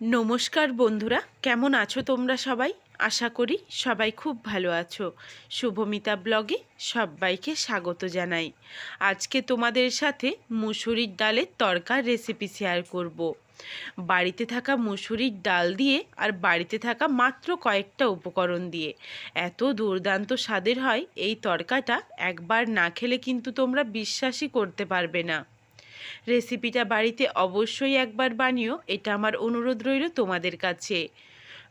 নমস্কার বন্ধুরা, কেমন আছো তোমরা সবাই? আশা করি সবাই খুব ভালো আছো। শুভমিতা ব্লগে সবাইকে স্বাগত জানাই। আজকে তোমাদের সাথে মুসুরির ডালের তরকার রেসিপি শেয়ার করব। বাড়িতে থাকা মুসুরির ডাল দিয়ে আর বাড়িতে থাকা মাত্র কয়েকটা উপকরণ দিয়ে। এত দুর্দান্ত স্বাদের হয় এই তরকাটা, একবার না খেলে কিন্তু তোমরা বিশ্বাসই করতে পারবে না। রেসিপিটা বাড়িতে অবশ্যই একবার বানিও, এটা আমার অনুরোধ রইল তোমাদের কাছে।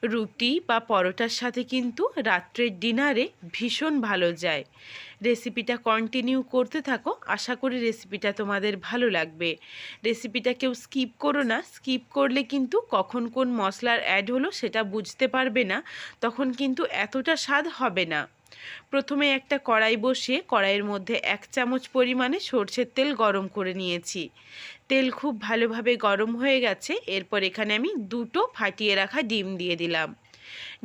রুটি বা পরোটার সাথে কিন্তু রাত্রের ডিনারে ভীষণ ভালো যায়। রেসিপিটা কন্টিনিউ করতে থাকো, আশা করি রেসিপিটা তোমাদের ভালো লাগবে। রেসিপিটা কেউ স্কিপ করো না স্কিপ করলে কিন্তু কখন কোন মশলার অ্যাড হলো সেটা বুঝতে পারবে না, তখন কিন্তু এতটা স্বাদ হবে না। প্রথমে একটা কড়াই বসিয়ে কড়াইয়ের মধ্যে এক চামচ পরিমাণে সর্ষের তেল গরম করে নিয়েছি। তেল খুব ভালোভাবে গরম হয়ে গেছে, এরপর এখানে আমি দুটো ফাটিয়ে রাখা ডিম দিয়ে দিলাম।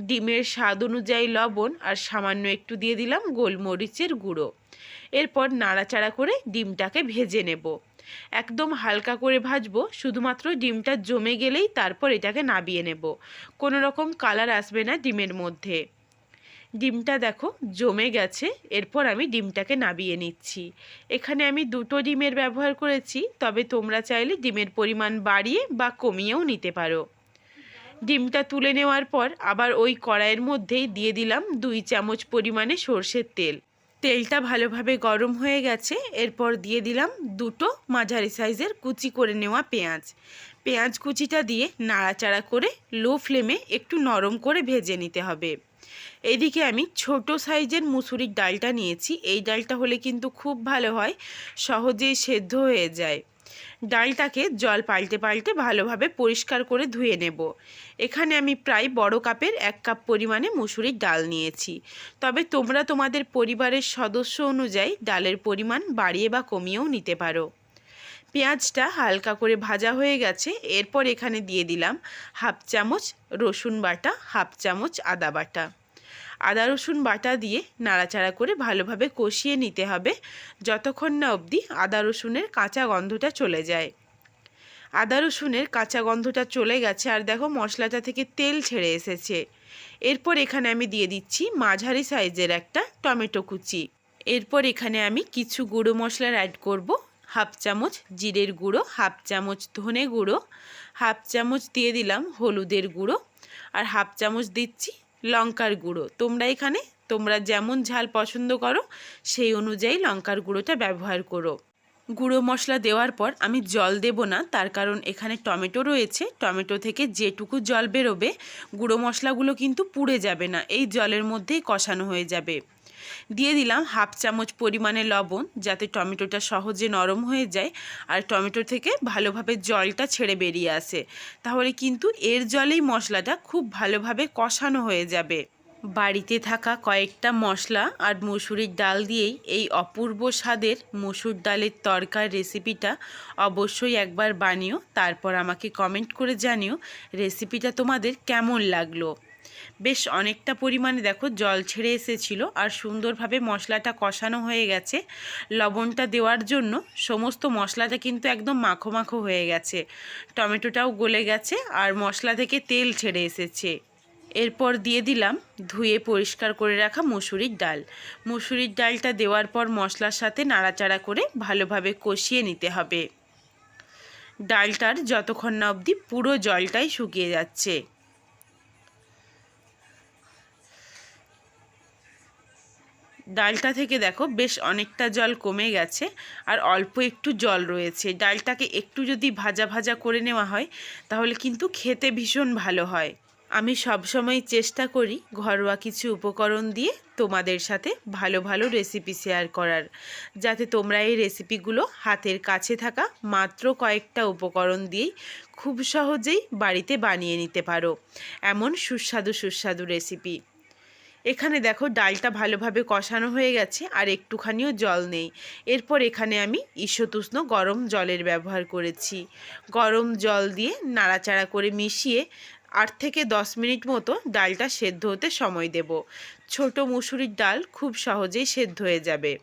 ডিমের স্বাদ অনুযায়ী লবণ আর সামান্য একটু দিয়ে দিলাম গোলমরিচের গুঁড়ো। এরপর নাড়াচাড়া করে ডিমটাকে ভেজে নেব। একদম হালকা করে ভাজবো, শুধুমাত্র ডিমটা জমে গেলেই তারপর এটাকে নাবিয়ে নেব। কোনো রকম কালার আসবে না ডিমের মধ্যে। ডিমটা দেখো জমে গেছে, এরপর আমি ডিমটাকে নাবিয়ে নিচ্ছি। এখানে আমি দুটো ডিমের ব্যবহার করেছি, তবে তোমরা চাইলে ডিমের পরিমাণ বাড়িয়ে বা কমিয়েও নিতে পারো। ডিমটা তুলে নেওয়ার পর আবার ওই কড়াইয়ের মধ্যেই দিয়ে দিলাম দুই চামচ পরিমাণে সর্ষের তেল। তেলটা ভালোভাবে গরম হয়ে গেছে, এরপর দিয়ে দিলাম দুটো মাঝারি সাইজের কুচি করে নেওয়া পেঁয়াজ। পেঁয়াজ কুচিটা দিয়ে নাড়াচাড়া করে লো ফ্লেমে একটু নরম করে ভেজে নিতে হবে। এদিকে আমি ছোট সাইজের মুসুরির ডালটা নিয়েছি। এই ডালটা হলে কিন্তু খুব ভালো হয়, সহজেই সেদ্ধ হয়ে যায়। ডালটাকে জল পাল্টে পাল্টে ভালোভাবে পরিষ্কার করে ধুয়ে নেব। এখানে আমি প্রায় বড় কাপের এক কাপ পরিমাণে মুসুরির ডাল নিয়েছি। তবে তোমরা তোমাদের পরিবারের সদস্য অনুযায়ী ডালের পরিমাণ বাড়িয়ে বা কমিয়েও নিতে পারো। পেঁয়াজটা হালকা করে ভাজা হয়ে গেছে। এরপর এখানে দিয়ে দিলাম হাফ চামচ রসুন বাটা, হাফ চামচ আদা বাটা। আদা, রসুন বাটা দিয়ে নাড়াচাড়া করে ভালোভাবে কষিয়ে নিতে হবে যতক্ষণ না অবধি আদা, রসুনের কাঁচা গন্ধটা চলে যায়। আদা, রসুনের কাঁচা গন্ধটা চলে গেছে আর দেখো মশলাটা থেকে তেল ছেড়ে এসেছে। এরপর এখানে আমি দিয়ে দিচ্ছি মাঝারি সাইজের একটা টমেটো কুচি। এরপর এখানে আমি কিছু গুঁড়ো মশলার অ্যাড করব। হাফ চামচ জিরের গুঁড়ো, হাফ চামচ ধনে গুঁড়ো, হাফ চামচ দিয়ে দিলাম হলুদের গুঁড়ো আর হাফ চামচ দিচ্ছি লঙ্কার গুঁড়ো। তোমরা এখানে, তোমরা যেমন ঝাল পছন্দ করো, সেই অনুযায়ী লঙ্কার গুঁড়োটা ব্যবহার করো। গুঁড়ো মশলা দেওয়ার পর আমি জল দেব না, তার কারণ এখানে টমেটো রয়েছে। টমেটো থেকে যেটুকু জল বেরোবে, গুঁড়ো মশলাগুলো কিন্তু পুড়ে যাবে না, এই জলের মধ্যেই কষানো হয়ে যাবে। দিয়ে দিলাম হাফ চামচ পরিমাণে লবণ যাতে টমেটোটা সহজে নরম হয়ে যায় আর টমেটো থেকে ভালোভাবে জলটা ছেড়ে বেরিয়ে আসে। তাহলে কিন্তু এর জলেই মশলাটা খুব ভালোভাবে কষানো হয়ে যাবে। বাড়িতে থাকা কয়েকটা মশলা আর মুসুরির ডাল দিয়েই এই অপূর্ব স্বাদের মুসুর ডালের তরকার রেসিপিটা অবশ্যই একবার বানিও, তারপর আমাকে কমেন্ট করে জানিও রেসিপিটা তোমাদের কেমন লাগল। বেশ অনেকটা পরিমাণে দেখো জল ছেড়ে এসেছিল আর সুন্দরভাবে মশলাটা কষানো হয়ে গেছে। লবণটা দেওয়ার জন্য সমস্ত মশলাটা কিন্তু একদম মাখো মাখো হয়ে গেছে। টমেটোটাও গলে গেছে আর মশলা থেকে তেল ছেড়ে এসেছে। এরপর দিয়ে দিলাম ধুয়ে পরিষ্কার করে রাখা মুসুরির ডাল। মুসুরির ডালটা দেওয়ার পর মশলার সাথে নাড়াচাড়া করে ভালোভাবে কষিয়ে নিতে হবে। ডালটার যতক্ষণ না অবধি পুরো জলটাই শুকিয়ে যাচ্ছে। ডালটা থেকে দেখো বেশ অনেকটা জল কমে গেছে আর অল্প একটু জল রয়েছে। ডালটাকে একটু যদি ভাজা ভাজা করে নেওয়া হয়, তাহলে কিন্তু খেতে ভীষণ ভালো হয়। আমি সবসময় চেষ্টা করি ঘরোয়া কিছু উপকরণ দিয়ে তোমাদের সাথে ভালো ভালো রেসিপি শেয়ার করার। যাতে তোমরা এই রেসিপিগুলো হাতের কাছে থাকা মাত্র কয়েকটা উপকরণ দিয়েই খুব সহজেই বাড়িতে বানিয়ে নিতে পারো। এমন সুস্বাদু সুস্বাদু রেসিপি এখানে দেখো ডালটা ভালোভাবে কষানো হয়ে গেছে আর একটুখানিও জল নেই। এরপর এখানে আমি ঈশতুষ্ণ গরম জলের ব্যবহার করেছি। গরম জল দিয়ে নাড়াচাড়া করে মিশিয়ে আট থেকে দশ মিনিট মতো ডালটা সেদ্ধ হতে সময় দেব। ছোট মুসুরির ডাল খুব সহজেই সেদ্ধ হয়ে যাবে।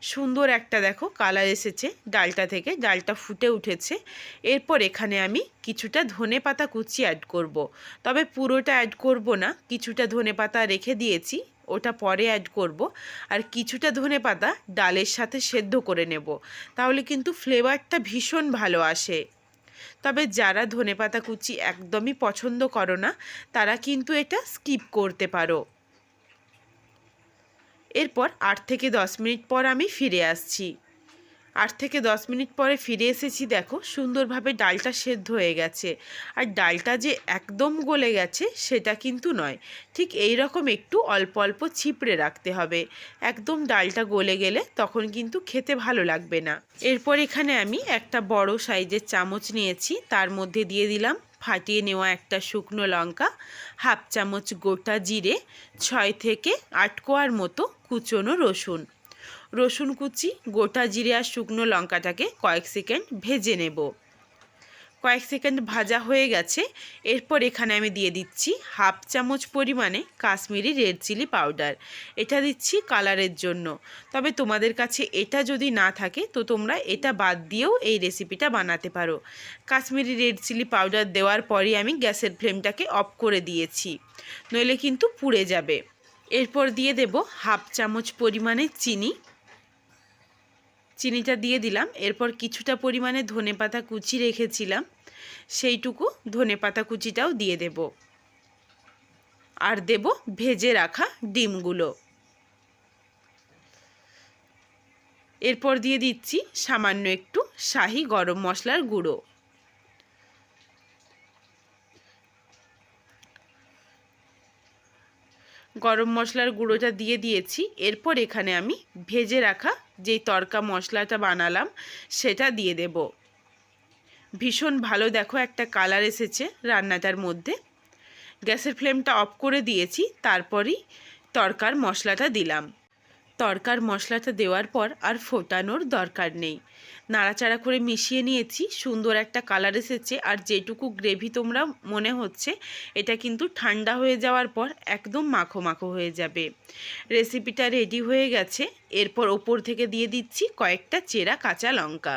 সুন্দর একটা দেখো কালার এসেছে ডালটা থেকে, ডালটা ফুটে উঠেছে। এরপর এখানে আমি কিছুটা ধনে পাতা কুচি অ্যাড করব। তবে পুরোটা অ্যাড করব না, কিছুটা ধনে পাতা রেখে দিয়েছি, ওটা পরে অ্যাড করব। আর কিছুটা ধনে পাতা ডালের সাথে সেদ্ধ করে নেব। তাহলে কিন্তু ফ্লেভারটা ভীষণ ভালো আসে। তবে যারা ধনেপাতা কুচি একদমই পছন্দ করো না, তারা কিন্তু এটা স্কিপ করতে পারো। এরপর আট থেকে দশ মিনিট পর আমি ফিরে আসছি। আট থেকে দশ মিনিট পরে ফিরে এসেছি, দেখো সুন্দরভাবে ডালটা সেদ্ধ হয়ে গেছে। আর ডালটা যে একদম গলে গেছে সেটা কিন্তু নয়, ঠিক এই রকম একটু অল্প অল্প ছিপড়ে রাখতে হবে। একদম ডালটা গলে গেলে তখন কিন্তু খেতে ভালো লাগবে না। এরপর এখানে আমি একটা বড় সাইজের চামচ নিয়েছি, তার মধ্যে দিয়ে দিলাম ফাটিয়ে নেওয়া একটা শুকনো লঙ্কা, হাফ চামচ গোটা জিরে, ছয় থেকে আট কোয়ার মতো কুচনো রসুন। রসুন কুচি, গোটা জিরে আর শুকনো লঙ্কাটাকে কয়েক সেকেন্ড ভেজে নেব। কয়েক সেকেন্ড ভাজা হয়ে গেছে। এরপর এখানে আমি দিয়ে দিচ্ছি হাফ চামচ পরিমাণে কাশ্মীরি রেড চিলি পাউডার। এটা দিচ্ছি কালারের জন্য। তবে তোমাদের কাছে এটা যদি না থাকে, তো তোমরা এটা বাদ দিয়েও এই রেসিপিটা বানাতে পারো। কাশ্মীরি রেড চিলি পাউডার দেওয়ার পরই আমি গ্যাসের ফ্লেমটাকে অফ করে দিয়েছি। নইলে কিন্তু পুড়ে যাবে। এরপর দিয়ে দেব হাফ চামচ পরিমাণে চিনি। চিনিটা দিয়ে দিলাম। এরপর কিছুটা পরিমাণে ধনে পাতা কুচি রেখেছিলাম। সেইটুকু ধনে পাতা কুচিটাও দিয়ে দেব। আর দেব ভেজে রাখা ডিমগুলো। এরপর দিয়ে দিচ্ছি সামান্য একটু শাহি গরম মশলার গুঁড়ো। গরম মশলার গুঁড়োটা দিয়ে দিয়েছি, এরপর এখানে আমি ভেজে রাখা যেই তরকা মশলাটা বানালাম, সেটা দিয়ে দেব। ভীষণ ভালো দেখো একটা কালার এসেছে রান্নাটার মধ্যে। গ্যাসের ফ্লেমটা অফ করে দিয়েছি, তারপরই তরকার মশলাটা দিলাম। তরকার মশলাটা দেওয়ার পর আর ফোটানোর দরকার নেই। নাড়াচাড়া করে মিশিয়ে নিয়েছি, সুন্দর একটা কালার এসেছে আর যেটুকু গ্রেভি তোমরা মনে হচ্ছে, এটা কিন্তু ঠান্ডা হয়ে যাওয়ার পর একদম মাখো মাখো হয়ে যাবে। রেসিপিটা রেডি হয়ে গেছে, এরপর ওপর থেকে দিয়ে দিচ্ছি কয়েকটা চেরা কাঁচা লঙ্কা।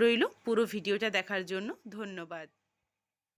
রইল পুরো ভিডিওটা দেখার জন্য। ধন্যবাদ।